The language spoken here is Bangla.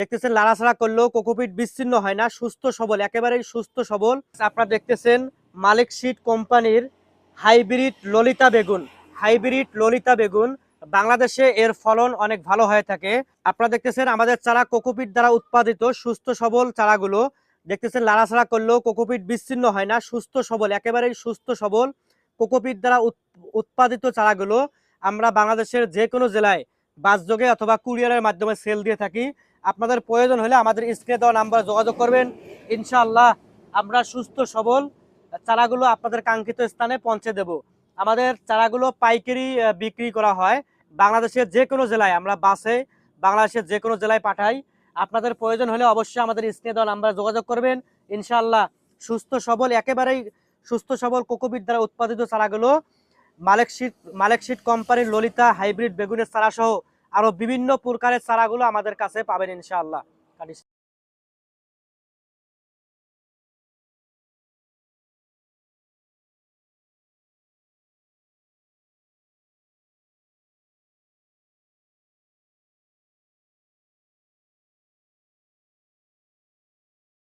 দেখতেছেন, লাড়াছাড়া করলেও কোকোপিট বিচ্ছিন্ন হয় না, সুস্থ সবল, একেবারেই সুস্থ সবল। আপনারা দেখতেছেন, মালিক শীট কোম্পানির হাইব্রিড ললিতা বেগুন, হাইব্রিড ললিতা বেগুন। বাংলাদেশে এর ফলন অনেক ভালো হয়ে থাকে। আপনারা দেখতেছেন, আমাদের চারা কোকোপিট দ্বারা উৎপাদিত, সুস্থ সবল চারাগুলো। দেখতেছেন, লাড়াছাড়া করলেও কোকোপিট বিচ্ছিন্ন হয় না, সুস্থ সবল, একেবারেই সুস্থ সবল। কোকোপিট দ্বারা উৎপাদিত চারাগুলো আমরা বাংলাদেশের যে কোনো জেলায় বাসযোগে অথবা কুরিয়ারের মাধ্যমে সেল দিয়ে থাকি। আপনাদের প্রয়োজন হলে আমাদের স্ক্রিনে দেওয়া নাম্বার যোগাযোগ করবেন। ইনশাআল্লাহ আমরা সুস্থ, সবল চারাগুলো আপনাদের কাঙ্ক্ষিত স্থানে পৌঁছে দেব। আমাদের চারাগুলো পাইকারি বিক্রি করা হয়। বাংলাদেশের যে কোনো জেলায় আমরা বাসে বাংলাদেশের যে কোনো জেলায় পাঠাই। আপনাদের প্রয়োজন হলে অবশ্যই আমাদের স্ক্রিনে দেওয়া নাম্বারে যোগাযোগ করবেন। ইনশাআল্লাহ সুস্থ, সবল, একেবারেই সুস্থ, সবল কোকোপিট দ্বারা উৎপাদিত চারাগুলো মালেকশিট মালেকশিট কোম্পানির ললিতা হাইব্রিড বেগুনের চারা সহ আরও বিভিন্ন প্রকারের চারাগুলো আমাদের কাছে পাবেন ইনশাআল্লাহ।